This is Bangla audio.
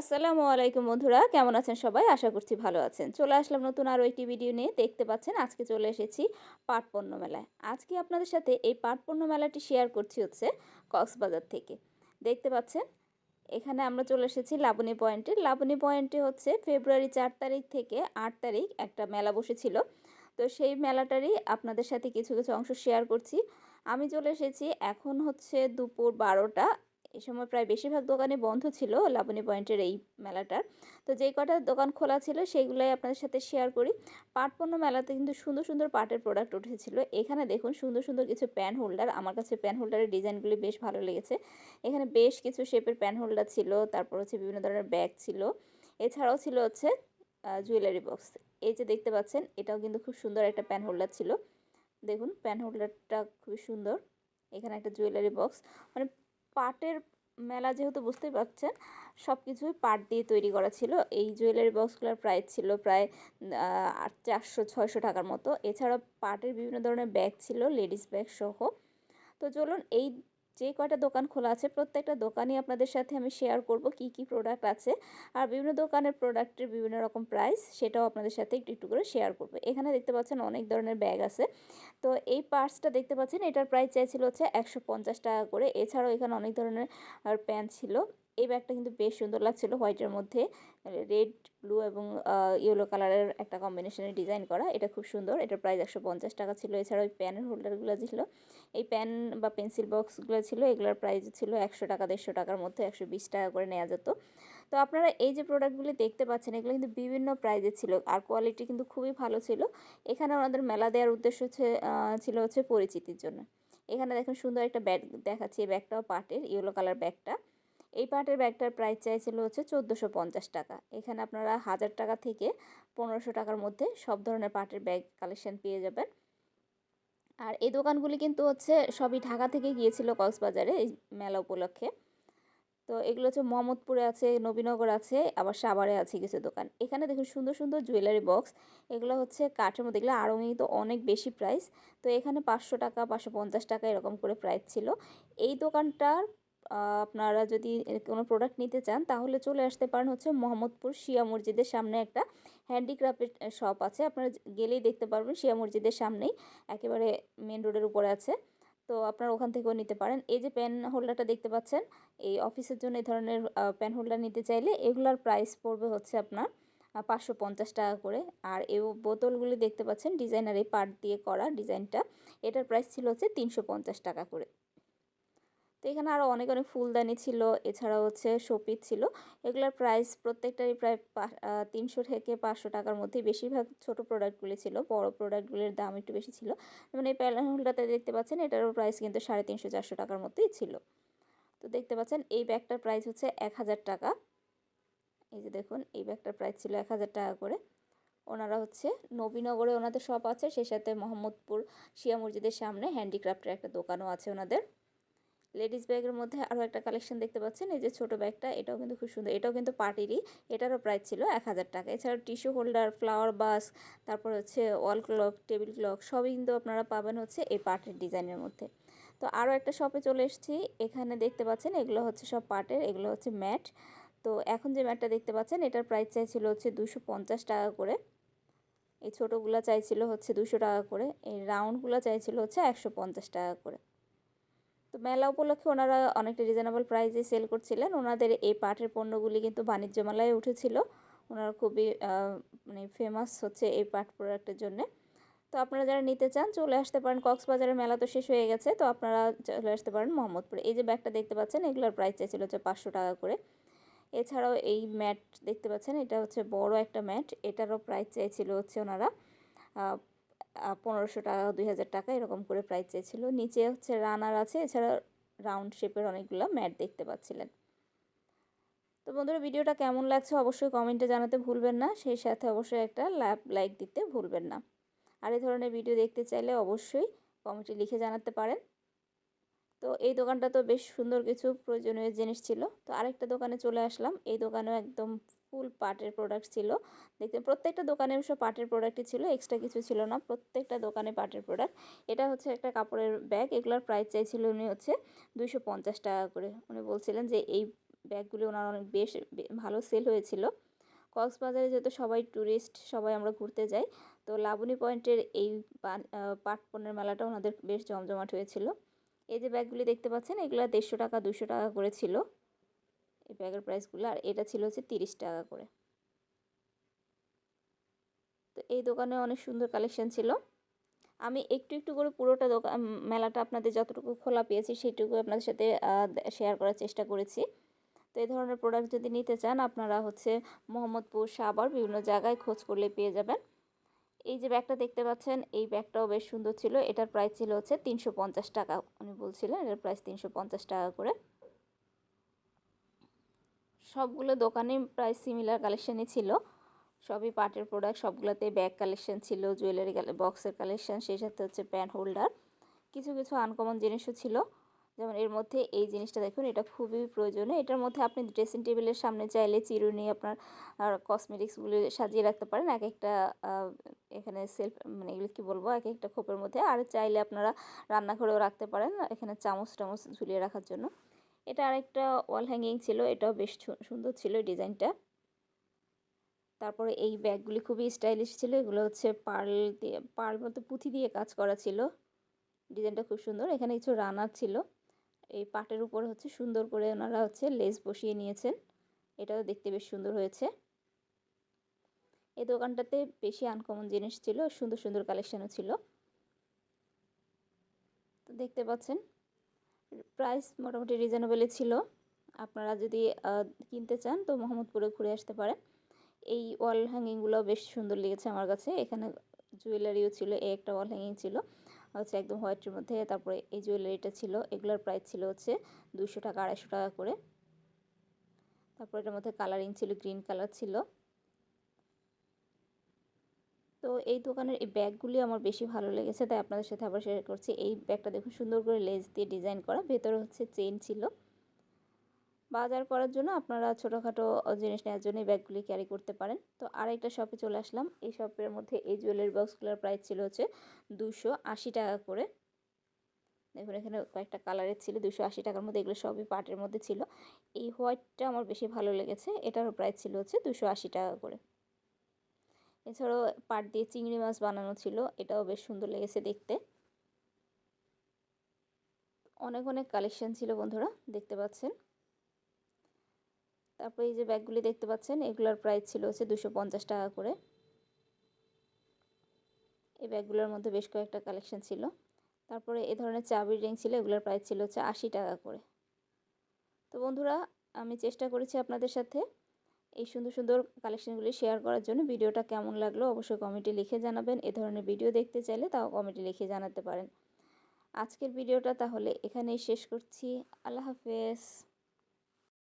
আসসালামু আলাইকুম বন্ধুরা, কেমন আছেন সবাই? আশা করছি ভালো আছেন। চলে আসলাম নতুন আরও একটি ভিডিও নিয়ে। দেখতে পাচ্ছেন, আজকে চলে এসেছি পাট পণ্য মেলায়। আজকে আপনাদের সাথে এই পাট পণ্য মেলাটি শেয়ার করছি হচ্ছে কক্সবাজার থেকে। দেখতে পাচ্ছেন, এখানে আমরা চলে এসেছি লাবণী পয়েন্টে। লাবণী পয়েন্টে হচ্ছে ফেব্রুয়ারি চার তারিখ থেকে আট তারিখ একটা মেলা বসেছিল। তো সেই মেলাটারই আপনাদের সাথে কিছু কিছু অংশ শেয়ার করছি। আমি চলে এসেছি এখন হচ্ছে দুপুর বারোটা। এই সময় প্রায় বেশিরভাগ দোকানে বন্ধ ছিল লাবণী পয়েন্টের এই মেলাটার তো যেই কটা দোকান খোলা ছিল সেইগুলোই আপনাদের সাথে শেয়ার করি। পাট পণ্য মেলাতে কিন্তু সুন্দর সুন্দর পাটের প্রোডাক্ট উঠেছিল। এখানে দেখুন সুন্দর সুন্দর কিছু প্যান হোল্ডার আমার কাছে প্যান হোল্ডারের ডিজাইনগুলি বেশ ভালো লেগেছে। এখানে বেশ কিছু শেপের প্যান হোল্ডার ছিল, তারপর হচ্ছে বিভিন্ন ধরনের ব্যাগ ছিল। এছাড়াও ছিল হচ্ছে জুয়েলারি বক্স এই যে দেখতে পাচ্ছেন, এটাও কিন্তু খুব সুন্দর একটা প্যান হোল্ডার ছিল। দেখুন প্যান হোল্ডারটা খুবই সুন্দর। এখানে একটা জুয়েলারি বক্স মানে পাটের মেলা যেহেতু বুঝতেই পারছেন সব কিছুই পাট দিয়ে তৈরি করা ছিল। এই জুয়েলারি বক্সগুলোর প্রাইস ছিল প্রায় চারশো, ছয়শো টাকার মতো। এছাড়া পাটের বিভিন্ন ধরনের ব্যাগ ছিল লেডিস ব্যাগ সহ। তো চলুন, এই যে কয়টা দোকান খোলা আছে প্রত্যেকটা দোকানই আপনাদের সাথে আমি শেয়ার করব কি কি প্রোডাক্ট আছে। আর বিভিন্ন দোকানের প্রোডাক্টের বিভিন্ন রকম প্রাইস সেটাও আপনাদের সাথে একটু একটু করে শেয়ার করব। এখানে দেখতে পাচ্ছেন অনেক ধরনের ব্যাগ আছে। তো এই পার্সটা দেখতে পাচ্ছেন এটার প্রাইস চাইছিল হচ্ছে একশো পঞ্চাশ টাকা করে। এছাড়াও এখানে অনেক ধরনের প্যান্ট ছিল। এই ব্যাগটা কিন্তু বেশ সুন্দর লাগছিল হোয়াইটের মধ্যে। রেড, ব্লু এবং ইয়েলো কালারের একটা কম্বিনেশনের ডিজাইন করা। এটা খুব সুন্দর। এটার প্রাইস একশো পঞ্চাশ টাকা ছিল। এছাড়া ওই প্যানের হোল্ডারগুলো ছিল। এই প্যান বা পেন্সিল বক্সগুলো ছিল। এগুলোর প্রাইস ছিল একশো টাকা, দেড়শো টাকার মধ্যে একশো বিশ টাকা করে নেওয়া যেত। তো আপনারা এই যে প্রোডাক্টগুলি দেখতে পাচ্ছেন, এগুলো কিন্তু বিভিন্ন প্রাইজের ছিল আর কোয়ালিটি কিন্তু খুবই ভালো ছিল। এখানে ওনাদের মেলা দেওয়ার উদ্দেশ্য হচ্ছে ছিল হচ্ছে পরিচিতির জন্য। এখানে দেখুন সুন্দর একটা ব্যাগ দেখাচ্ছি। এই ব্যাগটাও পাটের, ইয়েলো কালার ব্যাগটা এই পাটের ব্যাগটার প্রাইস চাইছিল হচ্ছে চোদ্দোশো পঞ্চাশ টাকা। এখানে আপনারা হাজার টাকা থেকে পনেরোশো টাকার মধ্যে সব ধরনের পাটের ব্যাগ কালেকশন পেয়ে যাবেন। আর এই দোকানগুলি কিন্তু হচ্ছে সবই ঢাকা থেকে গিয়েছিল কক্সবাজারে, এই মেলা উপলক্ষে। তো এগুলো হচ্ছে মোহাম্মদপুরে আছে, নবীনগর আছে, আবার সাভারে আছে কিছু দোকান। এখানে দেখুন সুন্দর সুন্দর জুয়েলারি বক্স, এগুলো হচ্ছে কাঠের মধ্যে, এগুলো আরও তো অনেক বেশি প্রাইস। তো এখানে পাঁচশো টাকা, পাঁচশো পঞ্চাশ টাকা এরকম করে প্রাইস ছিল। এই দোকানটার আপনারা যদি কোনো প্রোডাক্ট নিতে চান, তাহলে চলে আসতে পারেন হচ্ছে মোহাম্মদপুর শিয়া মসজিদের সামনে একটা হ্যান্ডিক্রাফটের শপ আছে। আপনারা গেলেই দেখতে পারবেন শিয়া মসজিদের সামনেই, একেবারে মেন রোডের উপরে আছে। তো আপনারা ওখান থেকেও নিতে পারেন। এই যে পেন হোল্ডারটা দেখতে পাচ্ছেন, এই অফিসের জন্য এই ধরনের পেন হোল্ডার নিতে চাইলে এগুলার প্রাইস পড়বে হচ্ছে আপনার পাঁচশো পঞ্চাশ টাকা করে। আর এই বোতলগুলি দেখতে পাচ্ছেন ডিজাইনার এই পার্ট দিয়ে করা ডিজাইনটা এটার প্রাইস ছিল হচ্ছে তিনশো পঞ্চাশ টাকা করে। তো এখানে আরও অনেক অনেক ফুলদানি ছিল, এছাড়াও হচ্ছে শোপিস ছিল। এগুলোর প্রাইস প্রত্যেকটারই প্রায় তিনশো থেকে পাঁচশো টাকার মধ্যে বেশিরভাগ ছোট প্রোডাক্টগুলি ছিল, বড় প্রোডাক্টগুলির দাম একটু বেশি ছিল। যেমন এই প্যালেন হোল্ডারটা দেখতে পাচ্ছেন, এটারও প্রাইস কিন্তু সাড়ে তিনশো, চারশো টাকার মধ্যেই ছিল। তো দেখতে পাচ্ছেন, এই ব্যাগটার প্রাইস হচ্ছে এক হাজার টাকা। এই যে দেখুন, এই ব্যাগটার প্রাইস ছিল এক হাজার টাকা করে। ওনারা হচ্ছে নবীনগরে ওনাদের শপ আছে, সেই সাথে মোহাম্মদপুর শিয়া মসজিদের সামনে হ্যান্ডিক্রাফটের একটা দোকানও আছে ওনাদের। লেডিস ব্যাগের মধ্যে আরও একটা কালেকশন দেখতে পাচ্ছেন। এই যে ছোটো ব্যাগটা, এটাও কিন্তু খুব সুন্দর। এটাও কিন্তু পার্টিরই। এটারও প্রাইস ছিল এক হাজার টাকা। এছাড়াও টিস্যু হোল্ডার, ফ্লাওয়ার বাস, তারপর হচ্ছে ওয়াল ক্লক, টেবিল ক্লক, সবই কিন্তু আপনারা পাবেন হচ্ছে এই পার্টের ডিজাইনের মধ্যে। তো আরও একটা শপে চলে এসেছি। এখানে দেখতে পাচ্ছেন, এগুলো হচ্ছে সব পার্টের এগুলো হচ্ছে ম্যাট। তো এখন যে ম্যাটটা দেখতে পাচ্ছেন, এটার প্রাইস চাইছিল হচ্ছে দুশো টাকা করে। এই ছোটোগুলো চাইছিল হচ্ছে দুশো টাকা করে। এই রাউন্ডগুলো চাইছিল হচ্ছে একশো পঞ্চাশ টাকা করে। তো মেলা উপলক্ষে ওনারা অনেকটা রিজনেবল প্রাইসে সেল করছিলেন। ওনাদের এই পাটের পণ্যগুলি কিন্তু বাণিজ্য মেলায় উঠেছিল। ওনারা খুবই মানে ফেমাস হচ্ছে এই পাট প্রোডাক্টের জন্যে। তো আপনারা যারা নিতে চান, চলে আসতে পারেন। কক্সবাজারের মেলা তো শেষ হয়ে গেছে। তো আপনারা চলে আসতে পারেন মোহাম্মদপুরে। এই যে ব্যাগটা দেখতে পাচ্ছেন, এগুলোর প্রাইস চাইছিল হচ্ছে পাঁচশো টাকা করে। এছাড়াও এই ম্যাট দেখতে পাচ্ছেন, এটা হচ্ছে বড় একটা ম্যাট। এটারও প্রাইস চাইছিল হচ্ছে ওনারা পনেরোশো টাকা, দুই হাজার টাকা এরকম করে প্রাইস চেয়েছিল। নিচে হচ্ছে রানার আছে, এছাড়া রাউন্ড শেপের অনেকগুলো ম্যাট দেখতে পাচ্ছিলেন। তো বন্ধুরা, ভিডিওটা কেমন লাগছে অবশ্যই কমেন্টে জানাতে ভুলবেন না। সেই সাথে অবশ্যই একটা ল্যাপ লাইক দিতে ভুলবেন না। আর এই ধরনের ভিডিও দেখতে চাইলে অবশ্যই কমেন্টে লিখে জানাতে পারেন। তো এই দোকানটা তো বেশ সুন্দর কিছু প্রয়োজনীয় জিনিস ছিল। তো আরেকটা দোকানে চলে আসলাম। এই দোকানেও একদম ফুল পাটের প্রোডাক্ট ছিল। দেখতে প্রত্যেকটা দোকানে অবশ্য পাটের প্রোডাক্টই ছিল এক্সট্রা কিছু ছিল না। প্রত্যেকটা দোকানে পাটের প্রোডাক্ট এটা হচ্ছে একটা কাপড়ের ব্যাগ এগুলোর প্রাইস চাইছিল উনি হচ্ছে দুইশো পঞ্চাশ টাকা করে। উনি বলছিলেন যে এই ব্যাগগুলি ওনার অনেক বেশ ভালো সেল হয়েছিল। কক্সবাজারে যেহেতু সবাই ট্যুরিস্ট সবাই আমরা ঘুরতে যাই, তো লাবণী পয়েন্টের এই পাট পণ্যের মেলাটা ওনাদের বেশ জমজমাট হয়েছিল। এই যে ব্যাগগুলি দেখতে পাচ্ছেন, এগুলো দেড়শো টাকা দুশো টাকা করে ছিল। এই ব্যাগের প্রাইসগুলো, আর এটা ছিল হচ্ছে তিরিশ টাকা করে। তো এই দোকানে অনেক সুন্দর কালেকশন ছিল। আমি একটু একটু করে পুরোটা দোকান মেলাটা আপনাদের যতটুকু খোলা পেয়েছি, সেটুকু আপনাদের সাথে শেয়ার করার চেষ্টা করেছি। তো এই ধরনের প্রোডাক্ট যদি নিতে চান, আপনারা হচ্ছে মোহাম্মদপুর সাবার বিভিন্ন জায়গায় খোঁজ করলে পেয়ে যাবেন। এই যে ব্যাগটা দেখতে পাচ্ছেন, এই ব্যাগটাও বেশ সুন্দর ছিল। এটার প্রাইস ছিল হচ্ছে তিনশো পঞ্চাশ টাকা। উনি বলছিলেন এটার প্রাইস তিনশো পঞ্চাশ টাকা করে। সবগুলো দোকানে প্রায় সিমিলার কালেকশনই ছিল। সবই পাটের প্রোডাক্ট সবগুলোতে ব্যাগ কালেকশন ছিল জুয়েলারি বক্সের কালেকশান সেই সাথে হচ্ছে প্যান হোল্ডার কিছু কিছু আনকমন জিনিসও ছিল। যেমন এর মধ্যে এই জিনিসটা দেখুন, এটা খুবই প্রয়োজনীয়। এটার মধ্যে আপনি ড্রেসিং টেবিলের সামনে চাইলে চিরুনি আপনার কসমেটিক্সগুলো সাজিয়ে রাখতে পারেন। এক একটা এখানে সেলফ মানে এগুলো কী বলব? এক একটা খোপের মধ্যে। আর চাইলে আপনারা রান্নাঘরেও রাখতে পারেন এখানে চামচ টামচ ঝুলিয়ে রাখার জন্য। এটা আরেকটা ওয়াল হ্যাঙ্গিং ছিল, এটাও বেশ সুন্দর ছিল ডিজাইনটা। তারপরে এই ব্যাগগুলি খুবই স্টাইলিশ ছিল। এগুলো হচ্ছে পার্ল দিয়ে, পার্ল বলতে পুঁথি দিয়ে কাজ করা ছিল। ডিজাইনটা খুব সুন্দর। এখানে কিছু রানার ছিল। এই পাটের উপর হচ্ছে সুন্দর করে ওনারা হচ্ছে লেস বসিয়ে নিয়েছেন। এটাও দেখতে বেশ সুন্দর হয়েছে। এই দোকানটাতে বেশি আনকমন জিনিস ছিল, সুন্দর সুন্দর কালেকশনও ছিল। তো দেখতে পাচ্ছেন প্রাইস মোটামুটি রিজনেবলই ছিল। আপনারা যদি কিনতে চান তো মোহাম্মদপুরে ঘুরে আসতে পারেন। এই ওয়াল হ্যাঙ্গিংগুলো বেশ সুন্দর লেগেছে আমার কাছে। এখানে জুয়েলারিও ছিল, এই একটা ওয়াল হ্যাঙ্গিং ছিল। হচ্ছে একদম হোয়াইটের মধ্যে, তারপরে এই জুয়েলারিটা ছিল, এগুলোর প্রাইস ছিল হচ্ছে দুশো টাকা, আড়াইশো টাকা করে। তারপর এটার মধ্যে কালারিং ছিল গ্রিন কালার ছিল। তো এই দোকানের এই ব্যাগগুলি আমার বেশি ভালো লেগেছে, তাই আপনাদের সাথে আবার শেয়ার করছি। এই ব্যাগটা দেখুন সুন্দর করে লেজ দিয়ে ডিজাইন করা, ভেতরে হচ্ছে চেন ছিল। বাজার করার জন্য আপনারা ছোটোখাটো জিনিস নেওয়ার জন্য এই ব্যাগগুলি ক্যারি করতে পারেন। তো আরেকটা শপে চলে আসলাম। এই শপের মধ্যে এই জুয়েলারি বক্সগুলোর প্রাইস ছিল হচ্ছে দুশো আশি টাকা করে। দেখুন, এখানে কয়েকটা কালারের ছিল, দুশো আশি টাকার মধ্যে এগুলো সবই পাটের মধ্যে ছিল। এই হোয়াইটটা আমার বেশি ভালো লেগেছে, এটারও প্রাইস ছিল হচ্ছে দুশো আশি টাকা করে। এছাড়াও পাট দিয়ে চিংড়ি মাছ বানানো ছিল, এটাও বেশ সুন্দর লেগেছে দেখতে। অনেক অনেক কালেকশন ছিল বন্ধুরা, দেখতে পাচ্ছেন। তারপর এই যে ব্যাগগুলি দেখতে পাচ্ছেন, এগুলোর প্রাইস ছিল হচ্ছে দুশো টাকা করে। এই ব্যাগগুলোর মধ্যে বেশ কয়েকটা কালেকশন ছিল। তারপরে এ ধরনের চাবির রিং ছিল, এগুলোর প্রাইস ছিল হচ্ছে আশি টাকা করে। তো বন্ধুরা, আমি চেষ্টা করেছি আপনাদের সাথে এই সুন্দর সুন্দর কালেকশনগুলি শেয়ার করার জন্য। ভিডিওটা কেমন লাগল অবশ্যই কমেন্টে লিখে জানাবেন। এ ধরনের ভিডিও দেখতে চাইলে তাও কমেন্টে লিখে জানাতে পারেন। আজকের ভিডিওটা তাহলে এখানেই শেষ করছি। আল্লাহ হাফেজ।